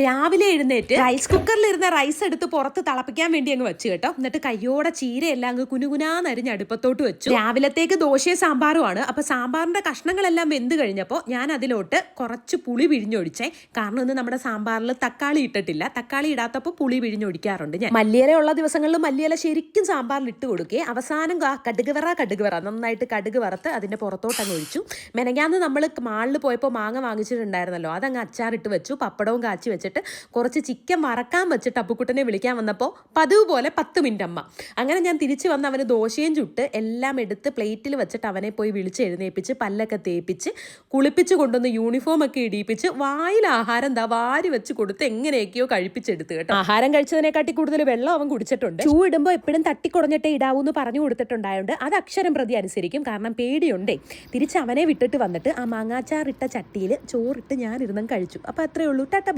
രാവിലെ എഴുന്നേറ്റ് റൈസ് കുക്കറിൽ ഇരുന്ന റൈസ് എടുത്ത് പുറത്ത് തിളപ്പിക്കാൻ വേണ്ടി അങ്ങ് വെച്ച് കേട്ടോ. എന്നിട്ട് കയ്യോടെ ചീരയെല്ലാം അങ്ങ് കുനുകുനാന്നരിഞ്ഞ് അടുപ്പത്തോട്ട് വെച്ചു. രാവിലത്തേക്ക് ദോശയും സാമ്പാറുമാണ് അപ്പൊ സാമ്പാറിന്റെ കഷ്ണങ്ങളെല്ലാം വെന്ത് കഴിഞ്ഞപ്പോൾ ഞാൻ അതിലോട്ട് കുറച്ച് പുളി പിഴിഞ്ഞൊഴിച്ചേ. കാരണം ഇന്ന് നമ്മുടെ സാമ്പാറിൽ തക്കാളി ഇട്ടിട്ടില്ല. തക്കാളി ഇടാത്തപ്പോൾ പുളി പിഴിഞ്ഞൊഴിക്കാറുണ്ട് ഞാൻ. മല്ലിയില ഉള്ള ദിവസങ്ങളിൽ മല്ലിയില ശരിക്കും സാമ്പാറിൽ ഇട്ട് കൊടുക്കുക അവസാനം കടുക് വറ കടുക് വറ നന്നായിട്ട് കടുക് വറുത്ത് അതിന്റെ പുറത്തോട്ട് അങ്ങ് ഒഴിച്ചു. മെനങ്ങാന്ന് നമ്മൾ മാളിൽ പോയപ്പോൾ മാങ്ങ വാങ്ങിച്ചിട്ടുണ്ടായിരുന്നല്ലോ. അതങ്ങ് അച്ചാറിട്ട് വെച്ചു. പപ്പടവും കാച്ചി വെച്ചിട്ട് കുറച്ച് ചിക്കൻ വറക്കാൻ വെച്ചിട്ട് അപ്പുക്കുട്ടനെ വിളിക്കാൻ വന്നപ്പോൾ പതിവ് പോലെ പത്ത് മിനിറ്റ് അമ്മ അങ്ങനെ ഞാൻ തിരിച്ച് വന്ന് അവന് ദോശയും ചുട്ട് എല്ലാം എടുത്ത് പ്ലേറ്റിൽ വെച്ചിട്ട് അവനെ പോയി വിളിച്ച് എഴുന്നേപ്പിച്ച് പല്ലൊക്കെ തേപ്പിച്ച് കുളിപ്പിച്ച് കൊണ്ടുവന്ന് യൂണിഫോം ഒക്കെ ഇടിയിപ്പിച്ച് വായിൽ ആഹാരം എന്താ വാരി വെച്ച് കൊടുത്ത് എങ്ങനെയൊക്കെയോ കഴിപ്പിച്ചെടുത്ത് കേട്ടോ. ആഹാരം കഴിച്ചതിനെക്കാട്ടി കൂടുതൽ വെള്ളം അവൻ കുടിച്ചിട്ടുണ്ട്. ഷൂ ഇടുമ്പോൾ എപ്പോഴും തട്ടിക്കുടഞ്ഞിട്ടേ ഇടാവൂ എന്ന് പറഞ്ഞു കൊടുത്തിട്ടുണ്ടായതുകൊണ്ട് അത് അക്ഷരം പ്രതി അനുസരിക്കും. കാരണം പേടിയുണ്ടേ. തിരിച്ച് അവനെ വിട്ടിട്ട് വന്നിട്ട് ആ മാങ്ങാച്ചാറിട്ട ചട്ടിയിൽ ചോറിട്ട് ഞാനിരുന്നും കഴിച്ചു. അപ്പോൾ അത്രേ ഉള്ളൂ. ടാറ്റ.